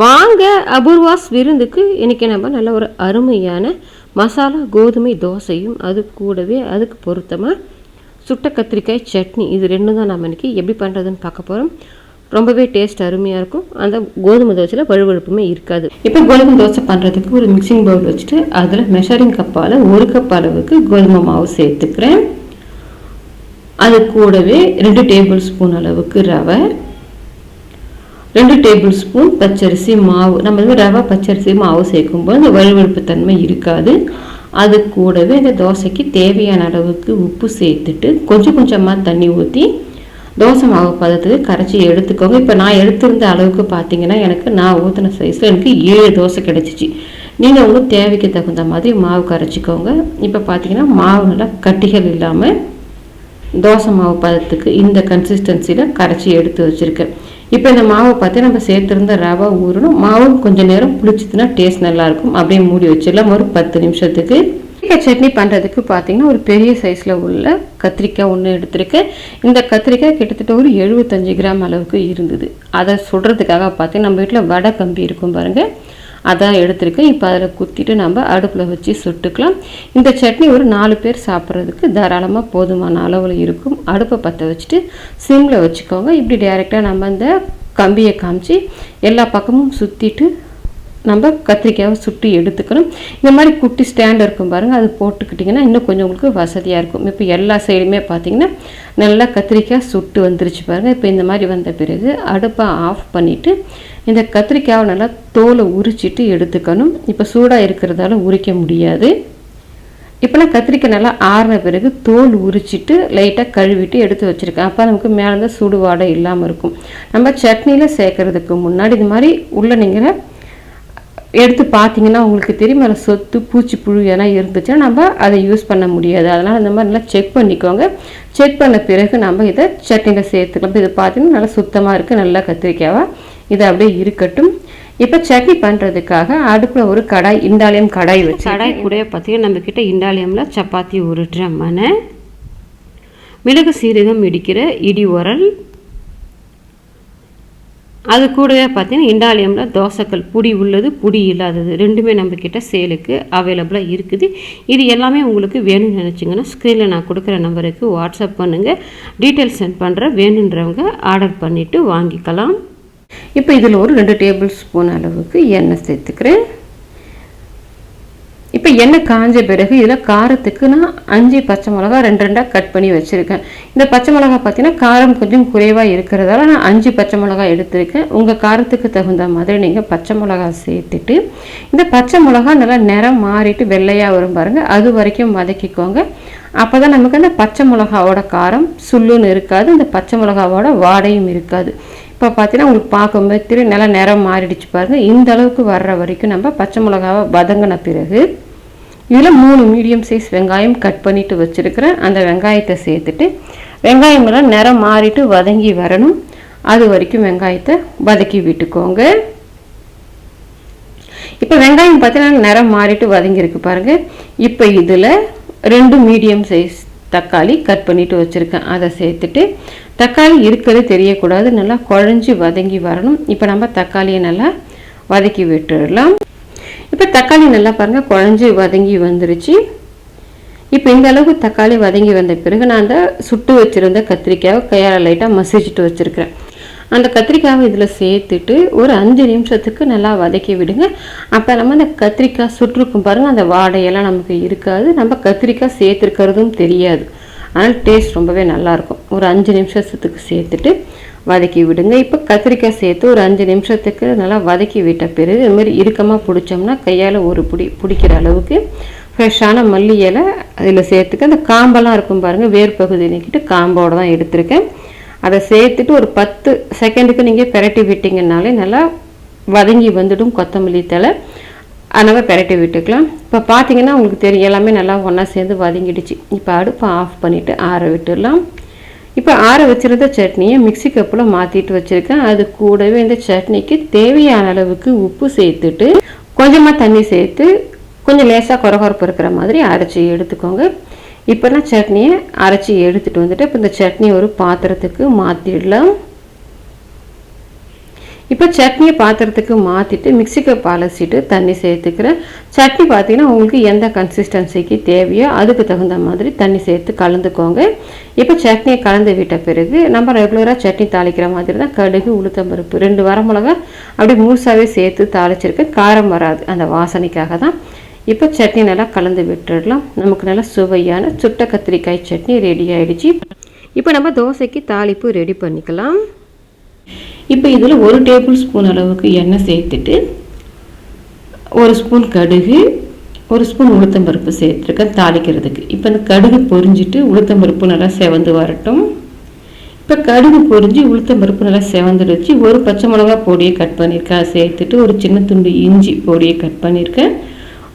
வாங்க அபூர்வாஸ் விருந்துக்கு இன்றைக்கி நம்ம நல்ல ஒரு அருமையான மசாலா கோதுமை தோசையும் அது கூடவே அதுக்கு பொருத்தமாக சுட்ட கத்திரிக்காய் சட்னி. இது ரெண்டும் தான் நம்ம இன்றைக்கி எப்படி பண்ணுறதுன்னு பார்க்க போகிறோம் ரொம்பவே டேஸ்ட் அருமையாக இருக்கும். அந்த கோதுமை தோசையில் வழுவழுப்புமே இருக்காது. இப்போ கோதுமை தோசை பண்ணுறதுக்கு ஒரு மிக்சிங் பவுல் வச்சுட்டு அதில் மெஷரிங் கப்பால் ஒரு கப் அளவுக்கு கோதுமை மாவு சேர்த்துக்கிறேன். அது கூடவே ரெண்டு டேபிள் ஸ்பூன் அளவுக்கு ரவை ரெண்டு டேபிள் ஸ்பூன் பச்சரிசி மாவு. நம்ம வந்து ரவை பச்சரிசி மாவு சேர்க்கும்போது அந்த வலுவழுப்பு தன்மை இருக்காது. அது கூடவே இந்த தோசைக்கு தேவையான அளவுக்கு உப்பு சேர்த்துட்டு கொஞ்சம் கொஞ்சமாக தண்ணி ஊற்றி தோசை மாவு பதத்துக்கு கரைச்சி எடுத்துக்கோங்க. இப்போ நான் எடுத்திருந்த அளவுக்கு பார்த்தீங்கன்னா எனக்கு நான் ஊற்றின சைஸில் எனக்கு ஏழு தோசை கிடச்சிச்சு. நீங்கள் உங்களுக்கு தேவைக்கு தகுந்த மாதிரி மாவு கரைச்சிக்கோங்க. இப்போ பார்த்தீங்கன்னா மாவு நல்லா கட்டிகள் இல்லாமல் தோசை மாவு பதத்துக்கு இந்த கன்சிஸ்டன்சியில் கரைச்சி எடுத்து வச்சுருக்கேன். இப்போ இந்த மாவை பார்த்து நம்ம சேர்த்துருந்த ரவை ஊறணும். மாவும் கொஞ்சம் நேரம் புளிச்சதுன்னா டேஸ்ட் நல்லாயிருக்கும். அப்படியே மூடி வச்சிடலாம். ஒரு பத்து நிமிஷத்துக்கு. கத்திரிக்காய் சட்னி பண்ணுறதுக்கு பார்த்தீங்கன்னா ஒரு பெரிய சைஸில் உள்ள கத்திரிக்காய் ஒன்று எடுத்திருக்கேன். இந்த கத்திரிக்காய் கிட்டத்தட்ட ஒரு எழுபத்தஞ்சு கிராம் அளவுக்கு இருந்தது. அதை சுடுறதுக்காக பார்த்தீங்கன்னா நம்ம வீட்டில் வடை கம்பி இருக்கும் பாருங்கள் அதான் எடுத்திருக்கேன். இப்போ அதில் குத்திட்டு நம்ம அடுப்பில் வச்சு சுட்டுக்கலாம். இந்த சட்னி ஒரு நாலு பேர் சாப்பிட்றதுக்கு தாராளமாக போதுமான அளவில் இருக்கும். அடுப்பை பற்ற வச்சுட்டு சிம்மில் வச்சுக்கோங்க. இப்படி டைரெக்டாக நம்ம அந்த கம்பியை காமிச்சு எல்லா பக்கமும் சுற்றிட்டு நம்ம கத்திரிக்காயை சுட்டு எடுத்துக்கணும். இந்த மாதிரி குட்டி ஸ்டாண்ட் இருக்கும் பாருங்கள் அது போட்டுக்கிட்டிங்கன்னா இன்னும் கொஞ்சம் உங்களுக்கு வசதியாக இருக்கும். இப்போ எல்லா சைடுமே பார்த்தீங்கன்னா நல்லா கத்திரிக்காய் சுட்டு வந்துருச்சு பாருங்கள் இப்போ இந்த மாதிரி வந்த பிறகு அடுப்பை ஆஃப் பண்ணிவிட்டு இந்த கத்திரிக்காயை நல்லா தோலை உரிச்சிட்டு எடுத்துக்கணும். இப்போ சூடாக இருக்கிறதால உரிக்க முடியாது. இப்போலாம் கத்திரிக்காய் நல்லா ஆறின பிறகு தோல் உரிச்சிட்டு லைட்டாக கழுவிட்டு எடுத்து வச்சுருக்கேன். அப்போ நமக்கு மேலே சுடுவாடை வாடை இல்லாமல் இருக்கும். நம்ம சட்னியில் சேர்க்கறதுக்கு முன்னாடி இது மாதிரி உள்ள நீங்கள் எடுத்து பார்த்தீங்கன்னா உங்களுக்கு தெரியும் அதில் சொத்து பூச்சி புழு எதனா இருந்துச்சுன்னா நம்ம அதை யூஸ் பண்ண முடியாது. அதனால் இந்த மாதிரி நல்லா செக் பண்ணிக்கோங்க. செக் பண்ண பிறகு நம்ம இதை சட்னியில் சேர்த்துக்கலாம். இப்போ இது பார்த்தீங்கன்னா நல்லா சுத்தமாக இருக்குது நல்லா கத்திரிக்காவா? இது அப்படியே இருக்கட்டும். இப்போ சட்னி பண்ணுறதுக்காக அடுப்பில் ஒரு கடாய் இண்டாலியம் கடாய் வச்சு கடாய் கூட பார்த்தீங்கன்னா நம்மக்கிட்ட இண்டாலியமில் சப்பாத்தி உருட்டுற மனை மிளகு சீரகம் இடிக்கிற இடி உரல் அது கூடவே பார்த்தீங்கன்னா இண்டாலியமில் தோசைக்கல் புடி உள்ளது புடி இல்லாதது. ரெண்டுமே நம்மக்கிட்ட சேலுக்கு அவைலபிளாக இருக்குது. இது எல்லாமே உங்களுக்கு வேணும்னு நினச்சிங்கன்னா ஸ்க்ரீனில் நான் கொடுக்குற நம்பருக்கு வாட்ஸ்அப் பண்ணுங்கள் டீட்டெயில்ஸ் சென்ட் பண்ணுறேன் வேணுன்றவங்க ஆர்டர் பண்ணிவிட்டு வாங்கிக்கலாம். இப்போ இதில் ஒரு ரெண்டு டேபிள் ஸ்பூன் அளவுக்கு எண்ணெய் சேர்த்துக்கிறேன். இப்போ எண்ணெய் காஞ்ச பிறகு இதில் காரத்துக்கு நான் அஞ்சு பச்சை மிளகா ரெண்டு ரெண்டாக கட் பண்ணி வச்சுருக்கேன். இந்த பச்சை மிளகா பார்த்தீங்கன்னா காரம் கொஞ்சம் குறைவாக இருக்கிறதால நான் அஞ்சு பச்சை மிளகா எடுத்திருக்கேன். உங்கள் காரத்துக்கு தகுந்த மாதிரி நீங்கள் பச்சை மிளகா சேர்த்துட்டு இந்த பச்சை மிளகா நல்லா நிறம் மாறிட்டு வெள்ளையாக வரும் பாருங்கள் அது வரைக்கும் வதக்கிக்கோங்க. அப்போ தான் நமக்கு அந்த பச்சை மிளகாவோட காரம் சுள்ளுன்னு இருக்காது இந்த பச்சை மிளகாவோட வாடையும் இருக்காது. இப்போ பார்த்தீங்கன்னா உங்களுக்கு பார்க்கும்போது திரு நல்லா நிறம் மாறிடுச்சு பாருங்கள் இந்த அளவுக்கு வர்ற வரைக்கும் நம்ம பச்சை மிளகாவை வதங்கின பிறகு இதில் மூணு மீடியம் சைஸ் வெங்காயம் கட் பண்ணிட்டு வச்சுருக்கிறேன் அந்த வெங்காயத்தை சேர்த்துட்டு வெங்காயமெல்லாம் நிறம் மாறிட்டு வதங்கி வரணும். அது வரைக்கும் வெங்காயத்தை வதக்கி விட்டுக்கோங்க. இப்போ வெங்காயம் பார்த்தீங்கன்னா நிறம் மாறிட்டு வதங்கியிருக்கு பாருங்கள் இப்போ இதில் ரெண்டு மீடியம் சைஸ் தக்காளி கட் பண்ணிட்டு வச்சுருக்கேன். அதை சேர்த்துட்டு தக்காளி இருக்கிறது தெரியக்கூடாது. நல்லா குழஞ்சி வதங்கி வரணும். இப்போ நம்ம தக்காளியை நல்லா வதக்கி விட்டுடலாம். இப்போ தக்காளி நல்லா பாருங்கள் குழஞ்சி வதங்கி வந்துருச்சு. இப்போ இந்த அளவுக்கு தக்காளி வதங்கி வந்த பிறகு நான் அந்த சுட்டு வச்சுருந்த கத்திரிக்காயை கையால் லைட்டாக மசிச்சுட்டு வச்சுருக்கிறேன். அந்த கத்திரிக்காவை இதில் சேர்த்துட்டு ஒரு அஞ்சு நிமிஷத்துக்கு நல்லா வதக்கி விடுங்க. அப்போ நம்ம அந்த கத்திரிக்காய் சுற்றுக்கும் பாருங்கள் அந்த வாடையெல்லாம் நமக்கு இருக்காது. நம்ம கத்திரிக்காய் சேர்த்துருக்கிறதும் தெரியாது. அதனால் டேஸ்ட் ரொம்பவே நல்லாயிருக்கும் ஒரு அஞ்சு நிமிஷத்துக்கு சேர்த்துட்டு வதக்கி விடுங்க. இப்போ கத்திரிக்காய் சேர்த்து ஒரு அஞ்சு நிமிஷத்துக்கு நல்லா வதக்கி விட்ட பிறகு இது மாதிரி இறுக்கமாக பிடிச்சோம்னா கையால் ஒரு பிடி பிடிக்கிற அளவுக்கு ஃப்ரெஷ்ஷான மல்லி இலை அதில் சேர்த்துக்க. அந்த காம்பெல்லாம் இருக்கும் பாருங்கள் வேர் பகுதி நீக்கிட்டு காம்போடு தான் எடுத்திருக்கேன். அதை சேர்த்துட்டு ஒரு பத்து செகண்டுக்கு நீங்கள் பெரட்டி விட்டிங்கனாலே நல்லா வதங்கி வந்துடும் கொத்தமல்லி தலை அதனால் பெரட்டி விட்டுக்கலாம். இப்போ பார்த்தீங்கன்னா உங்களுக்கு தெரியும் எல்லாமே நல்லா ஒன்றா சேர்ந்து வதங்கிடுச்சு. இப்போ அடுப்பை ஆஃப் பண்ணிவிட்டு ஆற விட்டுடலாம். இப்போ ஆற வச்சுருந்த சட்னியை மிக்சி கப்பில் மாற்றிட்டு வச்சுருக்கேன். அது கூடவே இந்த சட்னிக்கு தேவையான அளவுக்கு உப்பு சேர்த்துட்டு கொஞ்சமாக தண்ணி சேர்த்து கொஞ்சம் லேசாக குறகுறப்பு இருக்கிற மாதிரி அரைச்சி எடுத்துக்கோங்க. இப்போ நான் சட்னியை அரைச்சி எடுத்துகிட்டு வந்துட்டு இப்போ இந்த சட்னி ஒரு பாத்திரத்துக்கு மாற்றிடலாம் இப்போ சட்னியை பாத்திரத்துக்கு மாற்றிட்டு மிக்சிக்கு பாலசிட்டு தண்ணி சேர்த்துக்கிறேன் சட்னி பார்த்தீங்கன்னா உங்களுக்கு எந்த கன்சிஸ்டன்சிக்கு தேவையோ அதுக்கு தகுந்த மாதிரி தண்ணி சேர்த்து கலந்துக்கோங்க. இப்போ சட்னியை கலந்து விட்ட பிறகு நம்ம ரெகுலராக சட்னி தாளிக்கிற மாதிரி தான் கடுகு உளுத்தம்பருப்பு ரெண்டு வரமிளகா அப்படியே முழுசாகவே சேர்த்து தாளிச்சிருக்கேன் காரம் வராது. அந்த வாசனைக்காக தான் இப்போ சட்னி நல்லா கலந்து விட்டுடலாம். நமக்கு நல்லா சுவையான சுட்ட கத்திரிக்காய் சட்னி ரெடி ஆயிடுச்சு. இப்போ நம்ம தோசைக்கு தாளிப்பு ரெடி பண்ணிக்கலாம். இப்போ இதில் ஒரு டேபிள் ஸ்பூன் அளவுக்கு எண்ணெய் சேர்த்துட்டு ஒரு ஸ்பூன் கடுகு ஒரு ஸ்பூன் உளுத்தம்பருப்பு சேர்த்துருக்கேன் தாளிக்கிறதுக்கு. இப்போ இந்த கடுகு பொரிஞ்சிட்டு உளுத்தம்பருப்பு நல்லா செவந்து வரட்டும். இப்போ கடுகு பொரிஞ்சு உளுத்தம்பருப்பு நல்லா செவந்துடுச்சு ஒரு பச்சை மிளகா பொடியை கட் பண்ணியிருக்கேன் சேர்த்துட்டு ஒரு சின்ன துண்டு இஞ்சி பொடியை கட் பண்ணியிருக்கேன்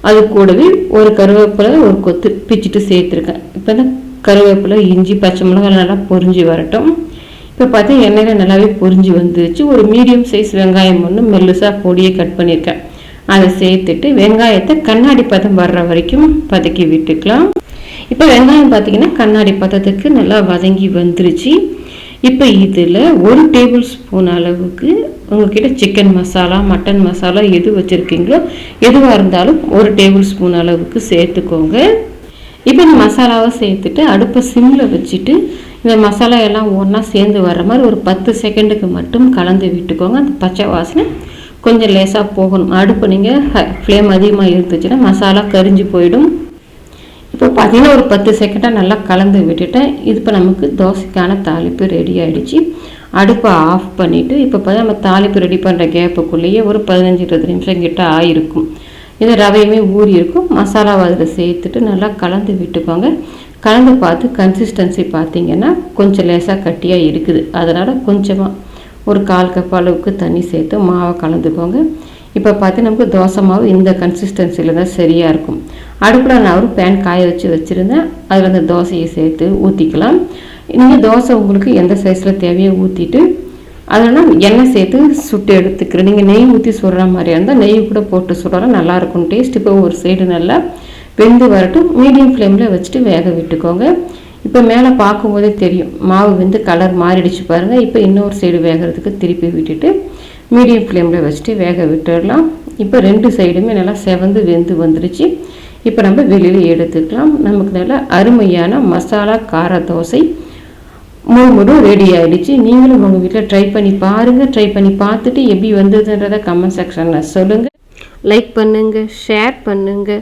அது கூடவே ஒரு கருவேப்பிலை ஒரு கொத்து பிச்சுட்டு சேர்த்துருக்கேன். இப்போ இந்த கருவேப்பிலை இஞ்சி பச்சை மிளகாய் நல்லா பொரிஞ்சு வரட்டும். இப்போ பார்த்தா எண்ணெயில் நல்லாவே பொரிஞ்சு வந்துருச்சு. ஒரு மீடியம் சைஸ் வெங்காயம் ஒன்று மெல்லுசாக பொடியை கட் பண்ணியிருக்கேன் அதை சேர்த்துட்டு வெங்காயத்தை கண்ணாடி பதம் வர்ற வரைக்கும் பதக்கி விட்டுக்கலாம். இப்போ வெங்காயம் பார்த்தீங்கன்னா கண்ணாடி பதத்துக்கு நல்லா வதங்கி வந்துருச்சு. இப்போ இதில் ஒரு டேபிள் ஸ்பூன் அளவுக்கு உங்ககிட்ட சிக்கன் மசாலா மட்டன் மசாலா எது வச்சுருக்கீங்களோ எதுவாக இருந்தாலும் ஒரு டேபிள் ஸ்பூன் அளவுக்கு சேர்த்துக்கோங்க. இப்போ இந்த மசாலாவை சேர்த்துட்டு அடுப்பை சிம்மில் வச்சுட்டு இந்த மசாலா எல்லாம் ஒன்றா சேர்ந்து வர்ற மாதிரி ஒரு பத்து செகண்டுக்கு மட்டும் கலந்து விட்டுக்கோங்க. அந்த பச்சை வாசனை கொஞ்சம் லேசாக போகணும். அடுப்பு நீங்கள் ஃப்ளேம் அதிகமாக இருந்துச்சுன்னா மசாலா கரிஞ்சு போயிடும். இப்போ பார்த்தீங்கன்னா ஒரு பத்து செகண்டாக நல்லா கலந்து விட்டுட்டேன் இது இப்போ நமக்கு தோசைக்கான தாளிப்பு ரெடி ஆகிடுச்சு அடுப்பை ஆஃப் பண்ணிவிட்டு இப்போ பார்த்தா நம்ம தாளிப்பு ரெடி பண்ணுற கேப்புக்குள்ளேயே ஒரு பதினஞ்சு இருபது நிமிஷம் கிட்ட ஆயிருக்கும். இது ரவையுமே ஊறி இருக்கும். மசாலாவை அதில் சேர்த்துட்டு நல்லா கலந்து விட்டுக்கோங்க. கலந்து பார்த்து கன்சிஸ்டன்சி பார்த்தீங்கன்னா கொஞ்சம் லேசாக கட்டியாக இருக்குது. அதனால் கொஞ்சமாக ஒரு கால் கப் அளவுக்கு தண்ணி சேர்த்து மாவை கலந்துக்கோங்க இப்போ பார்த்து நமக்கு தோசை மாவு இந்த கன்சிஸ்டன்சியில் தான் சரியாக இருக்கும். அடுப்பில் நான் ஒரு பேன் காய வச்சு வச்சுருந்தேன். அதில் அந்த தோசையை சேர்த்து ஊற்றிக்கலாம் இந்த தோசை உங்களுக்கு எந்த சைஸில் தேவையோ ஊற்றிட்டு அதெல்லாம் எண்ணெய் சேர்த்து சுட்டு எடுத்துக்கிறேன். நீங்கள் நெய் ஊற்றி சுடுற மாதிரியா இருந்தால் நெய் கூட போட்டு சுடுறோம் நல்லாயிருக்கும் டேஸ்ட் இப்போ ஒரு சைடு நல்லா வெந்து வரட்டும். மீடியம் ஃப்ளேமில் வச்சுட்டு வேக விட்டுக்கோங்க. இப்போ மேலே பார்க்கும்போதே தெரியும். மாவு வந்து கலர் மாறிடுச்சு பாருங்கள் இப்போ இன்னொரு சைடு வேகிறதுக்கு திருப்பி விட்டுட்டு மீடியம் ஃப்ளேமில் வச்சுட்டு வேக விட்டுடலாம். இப்போ ரெண்டு சைடுமே நல்லா செவந்து வெந்து வந்துருச்சு. இப்போ நம்ம வெளியில் எடுத்துக்கலாம். நமக்கு நல்லா அருமையான மசாலா கார தோசை முழுமுடும் ரெடி ஆகிடுச்சு நீங்களும் உங்கள் வீட்டில் ட்ரை பண்ணி பாருங்கள் ட்ரை பண்ணி பார்த்துட்டு எப்படி வந்ததுன்றதை கமெண்ட் செக்ஷனில் சொல்லுங்கள் லைக் பண்ணுங்கள் ஷேர் பண்ணுங்கள்